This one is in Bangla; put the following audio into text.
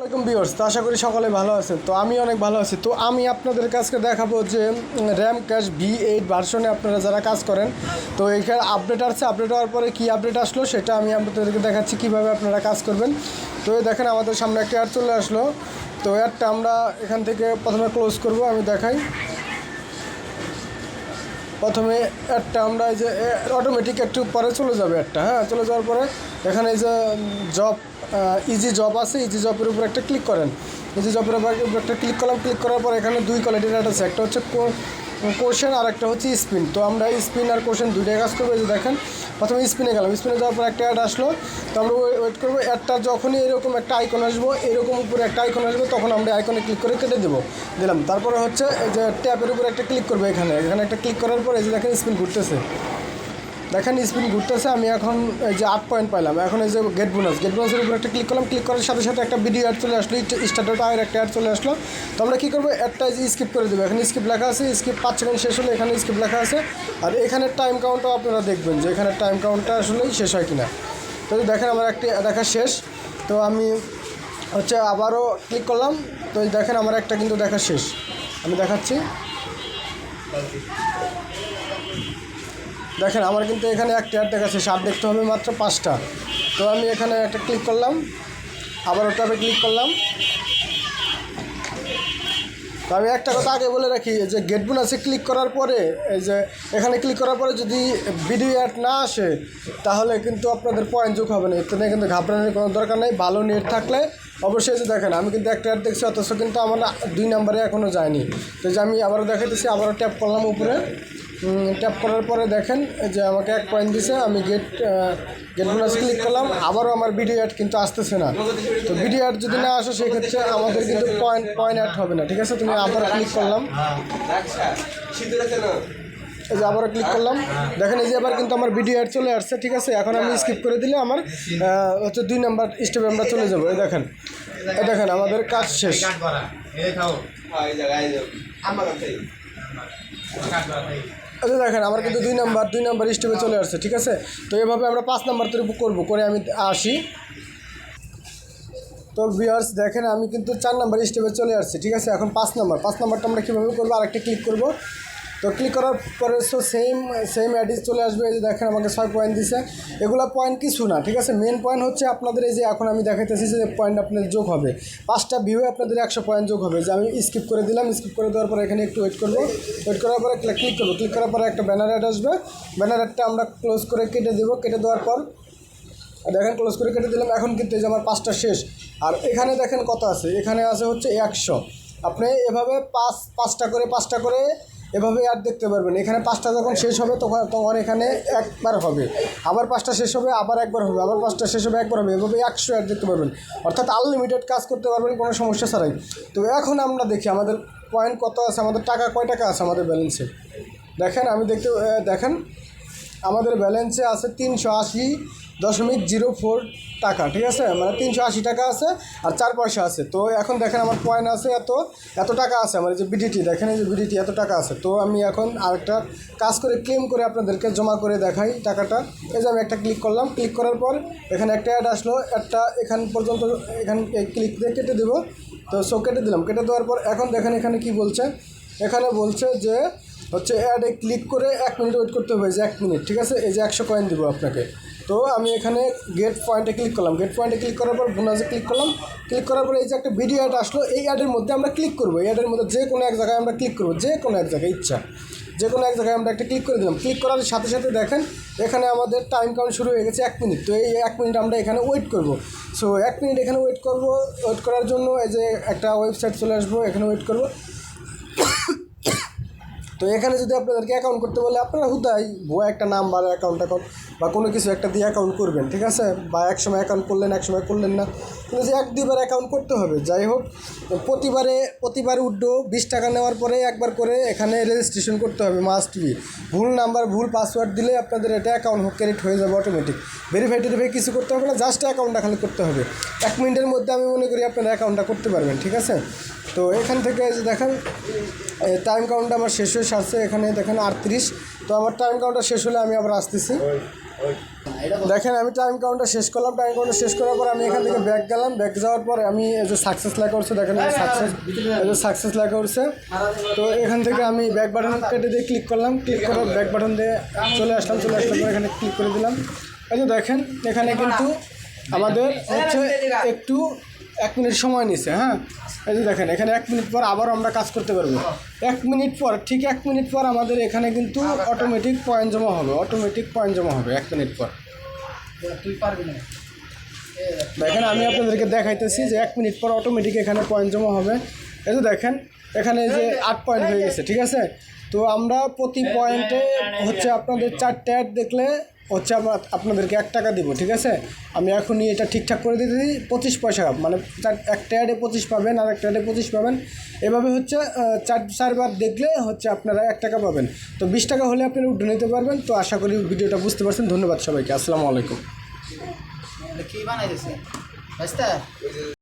আসসালামাইকুম ভিউয়ার্স, তো আশা করি সকলে ভালো আছেন। তো আমি অনেক ভালো আছি। তো আমি আপনাদের কাছকে দেখাবো যে র্যাম ক্যাশ ভি এইট ভার্সনে আপনারা যারা কাজ করেন, তো এইখানে আপডেট আসছে। আপডেট হওয়ার পরে কী আপডেট আসলো সেটা আমি আপনাদেরকে দেখাচ্ছি কীভাবে আপনারা কাজ করবেন। তো এই দেখেন আমাদের সামনে একটা অ্যাড চলে আসলো। তো অ্যাডটা আমরা এখান থেকে প্রথমে ক্লোজ করব, আমি দেখাই। প্রথমে একটা আমরা এই যে অটোমেটিক একটু পরে চলে যাবে একটা হ্যাঁ? চলে যাওয়ার পরে এখানে এই যে জব ইজি জব আছে ইজি জবের উপর একটা ক্লিক করেন। ইজি জবের উপর একটা ক্লিক করলাম ক্লিক করার পর এখানে দুই কোয়ালিটির অ্যাড আছে, একটা হচ্ছে কোশ্চেন আর একটা হচ্ছে স্পিন তো আমরা স্পিন আর কোশ্চেন দুইটাই কাজ করব যে দেখেন, প্রথমে স্পিনে গেলাম। স্পিনে যাওয়ার পর একটা অ্যাড আসলো। তো আমরা ওয়েট করব অ্যাডটা যখনই এরকম একটা আইকন আসব, এরকম উপরে একটা আইকন আসবে, তখন আমরা আইকনে ক্লিক করে কেটে দেবো। দিলাম। তারপরে হচ্ছে যে ট্যাপের উপরে একটা ক্লিক করব এখানে। এখানে একটা ক্লিক করার পর এই যে দেখেন স্পিন ঘুরতেছে। দেখেন স্পিন ঘুরতেছে, আমি এখন এই যে আট পয়েন্ট পাইলাম। এখন এই যে গেট বোনাস গেট বোনাসের উপর একটা ক্লিক করলাম ক্লিক করার সাথে সাথে একটা ভিডিও অ্যাড চলে আসলো স্টার্টার আর একটা অ্যাড চলে আসলো। তো আমরা কী করব? একটা যে স্কিপ করে দেবো। এখানে স্কিপ লেখা আছে স্কিপ পাঁচ সেকেন্ড শেষ হলে এখানে স্কিপ লেখা আছে। আর এখানে টাইম কাউন্টটাও আপনারা দেখবেন যে এখানে টাইম কাউন্টটা আসলেই শেষ হয় কিনা। তো দেখেন, আমার একটি দেখা শেষ। তো আমি হচ্ছে আবারও ক্লিক করলাম। তো দেখেন, আমার একটা কিন্তু দেখা শেষ। আমি দেখাচ্ছি। দেখেন, আমার কিন্তু এখানে একটা অ্যাড দেখাচ্ছে সার দেখতে হবে মাত্র পাঁচটা। তো আমি এখানে একটা ক্লিক করলাম, আবার ওটাতে ক্লিক করলাম। তো আমি একটা কথা আগে বলে রাখি যে গেট বোনাসে ক্লিক করার পরে, এই যে এখানে ক্লিক করার পরে যদি ভিডিও অ্যাড না আসে, তাহলে কিন্তু আপনাদের পয়েন্ট যোগ হবে না। এতে কিন্তু ঘাবড়ানোর কোনো দরকার নেই, ভালো নেট থাকলে অবশ্যই যে দেখেন, আমি কিন্তু একটা অ্যাড দেখছি, অথচ কিন্তু আমার দুই নাম্বারে এখনও যায়নি। তো যে আমি আবারও দেখাইতেছি, আবারও ট্যাপ করলাম উপরে। ট্যাপ করার পরে দেখেন যে আমাকে এক পয়েন্ট দিছে আমি গেট গেট বোনাস ক্লিক করলাম আবারও আমার ভিডিও অ্যাড কিন্তু আসতেছে না। তো ভিডিও অ্যাড যদি না আসে সেক্ষেত্রে আমাদের কিন্তু পয়েন্ট পয়েন্ট অ্যাড হবে না ঠিক আছে? তুমি আবার ক্লিক করলাম। এই যে আবারও ক্লিক করলাম। দেখেন এই যে এবার কিন্তু আমার ভিডিও অ্যাড চলে আসছে ঠিক আছে? এখন আমি স্কিপ করে দিলে আমার হচ্ছে দুই নাম্বার স্টেপে আমরা চলে যাব। এই দেখেন এই দেখেন আমাদের কাজ শেষ। আচ্ছা দেখেন, আমার কিন্তু দুই নাম্বার দুই নাম্বার স্টেপে চলে আসছে, ঠিক আছে? তো এভাবে আমরা পাঁচ নাম্বার তৈরি করব, করে আমি আসি। তো ভিওর্স দেখেন, আমি কিন্তু চার নাম্বার স্টেপে চলে আসছি, ঠিক আছে? এখন পাঁচ নাম্বার, পাঁচ নাম্বারটা আমরা কীভাবে করব? আরেকটা ক্লিক করব। তো ক্লিক করার পরে সো সেম সেম অ্যাডিস চলে আসবে, এই যে দেখেন আমাকে ছয় পয়েন্ট দিছে। এগুলো পয়েন্ট কিছু না, ঠিক আছে? মেন পয়েন্ট হচ্ছে আপনাদের এই যে এখন আমি দেখাইতেছি যে পয়েন্ট আপনাদের যোগ হবে। পাঁচটা ভিউয়ে আপনাদের একশো পয়েন্ট যোগ হবে। যে আমি স্কিপ করে দিলাম স্কিপ করে দেওয়ার পরে এখানে একটু ওয়েট করব। ওয়েট করার পরে ক্লিক করব। ক্লিক করার পরে একটা ব্যানার অ্যাড আসবে। ব্যানার অ্যাডটা আমরা ক্লোজ করে কেটে দেবো। কেটে দেওয়ার পর, দেখেন ক্লোজ করে কেটে দিলাম। এখন কিন্তু এই যে আমার পাঁচটা শেষ। আর এখানে দেখেন কত আছে? এখানে আছে হচ্ছে একশো। আপনি এভাবে পাঁচ, পাঁচটা করে পাঁচটা করে এভাবে আর দেখতে পারবেন। এখানে পাঁচটা যখন শেষ হবে, তখন তখন এখানে একবার হবে। আবার পাঁচটা শেষ হবে, আবার একবার হবে, আবার পাঁচটা শেষ হবে, একবার হবে। এভাবে একশো অ্যাড দেখতে পারবেন। অর্থাৎ আনলিমিটেড কাজ করতে পারবেন, কোনো সমস্যা ছাড়াই। তো এখন আমরা দেখি আমাদের পয়েন্ট কত আছে, আমাদের টাকা কয় টাকা আছে আমাদের ব্যালেন্সে দেখেন, আমি দেখতে দেখেন, আমাদের ব্যালেন্সে আছে তিনশো আশি দশমিক জিরো ফোর টাকা, ঠিক আছে? মানে তিনশো আশি টাকা আছে আর চার পয়সা আছে। তো এখন দেখেন আমার পয়েন্ট আছে এত এত টাকা আছে। আমার যে বিডিটি দেখেন এই যে বিডিটি এত টাকা আছে। তো আমি এখন আরেকটা কাজ করে ক্লেম করে আপনাদেরকে জমা করে দেখাই টাকাটা। এই যে আমি একটা ক্লিক করলাম। ক্লিক করার পর এখানে একটা অ্যাড আসলো। একটা এখান পর্যন্ত, এখান ক্লিক দিয়ে কেটে দেবো। তো সো কেটে দিলাম। কেটে দেওয়ার পর এখন দেখেন এখানে কি বলছে? এখানে বলছে যে হচ্ছে অ্যাডে ক্লিক করে এক মিনিট ওয়েট করতে হবে। যে এক মিনিট, ঠিক আছে? এই যে একশো কয়েন দিব আপনাকে। তো আমি এখানে গেট পয়েন্টে ক্লিক করলাম। গেট পয়েন্টে ক্লিক করার পর বোনাসে ক্লিক করলাম। ক্লিক করার পর এই যে একটা ভিডিও অ্যাড আসলো, এই অ্যাডের মধ্যে আমরা ক্লিক করব। এই অ্যাডের মধ্যে যে কোনো এক জায়গায় আমরা ক্লিক করব, যে কোনো এক জায়গায়, ইচ্ছা। যে কোনো এক জায়গায় আমরা একটা ক্লিক করে দিলাম। ক্লিক করার সাথে সাথে দেখেন, এখানে আমাদের টাইম কাউন্ট শুরু হয়ে গেছে এক মিনিট তো এই এক মিনিট আমরা এখানে ওয়েট করব। সো এক মিনিট এখানে ওয়েট করব। ওয়েট করার জন্য এই যে একটা ওয়েবসাইট চলে আসব, এখানে ওয়েট করব। তো এখানে যদি আপনাদেরকে অ্যাকাউন্ট করতে বলে, আপনারা হুদাই ভুয়া একটা নাম্বার অ্যাকাউন্ট অ্যাকাউন্ট বা কোনো কিছু একটা দিয়ে অ্যাকাউন্ট করবেন, ঠিক আছে? বা এক সময় অ্যাকাউন্ট করলেন এক সময় করলেন না। কিন্তু যে এক দুইবার অ্যাকাউন্ট করতে হবে, যাই হোক, প্রতিবারে প্রতিবারে উড্ডো, বিশ টাকা নেওয়ার পরে একবার করে এখানে রেজিস্ট্রেশন করতে হবে মাস্ট বি ভুল নাম্বার ভুল পাসওয়ার্ড দিলে আপনাদের এটা অ্যাকাউন্ট হোক ক্রেডিট হয়ে যাবে অটোমেটিক ভেরিফাই টেরিফাই কিছু করতে হবে না জাস্ট অ্যাকাউন্টটা খালি করতে হবে। এক মিনিটের মধ্যে আমি মনে করি আপনারা অ্যাকাউন্টটা করতে পারবেন, ঠিক আছে? তো এখান থেকে যে দেখেন টাইম কাউন্টটা আমার শেষ হয়ে সারছে, এখানে দেখেন আটত্রিশ। তো আমার টাইম কাউন্টটা শেষ হলে আমি আবার আসতেছি। দেখেন, আমি টাইম কাউন্টার শেষ করলাম। টাইম কাউন্টার শেষ করার পর আমি এখান থেকে ব্যাক গেলাম। ব্যাক যাওয়ার পর আমি যে সাকসেস লেখা উঠছে, দেখেন সাকসেস সাকসেস লেখা উঠছে। তো এখান থেকে আমি ব্যাক বাটন কেটে দিয়ে ক্লিক করলাম। ক্লিক করে ব্যাক বাটন দিয়ে চলে আসলাম চলে আসলাম এখানে ক্লিক করে দিলাম। এই যে দেখেন, এখানে কিন্তু আমাদের হচ্ছে একটু এক মিনিট সময় নিছে হ্যাঁ? এই যে দেখেন এখানে এক মিনিট পর আবার আমরা কাজ করতে পারব। এক মিনিট পর ঠিক এক মিনিট পর আমাদের এখানে কিন্তু অটোমেটিক পয়েন্ট জমা হবে অটোমেটিক পয়েন্ট জমা হবে এক মিনিট পর। তুই পারবি না। দেখেন আমি আপনাদেরকে দেখাইতেছি যে এক মিনিট পর অটোমেটিক এখানে পয়েন্ট জমা হবে। এই যে দেখেন এখানে যে আট পয়েন্ট হয়ে গেছে ঠিক আছে? তো আমরা প্রতি পয়েন্টে হচ্ছে আপনাদের চারটে অ্যাড দেখলে হচ্ছে আমরা আপনাদেরকে এক টাকা দিব, ঠিক আছে? আমি এখনই এটা ঠিকঠাক করে দিতে দিই, পঁচিশ পয়সা মানে চার, একটা অ্যাডে পঁচিশ পাবেন আর একটা অ্যাডে পঁচিশ পাবেন। এভাবে হচ্ছে চার, চারবার দেখলে হচ্ছে আপনারা এক টাকা পাবেন। তো বিশ টাকা হলে আপনারা উঠে নিতে পারবেন। তো আশা করি ভিডিওটা বুঝতে পারছেন। ধন্যবাদ সবাইকে। আসসালামু আলাইকুম। কি বানাই দিছে বুঝতে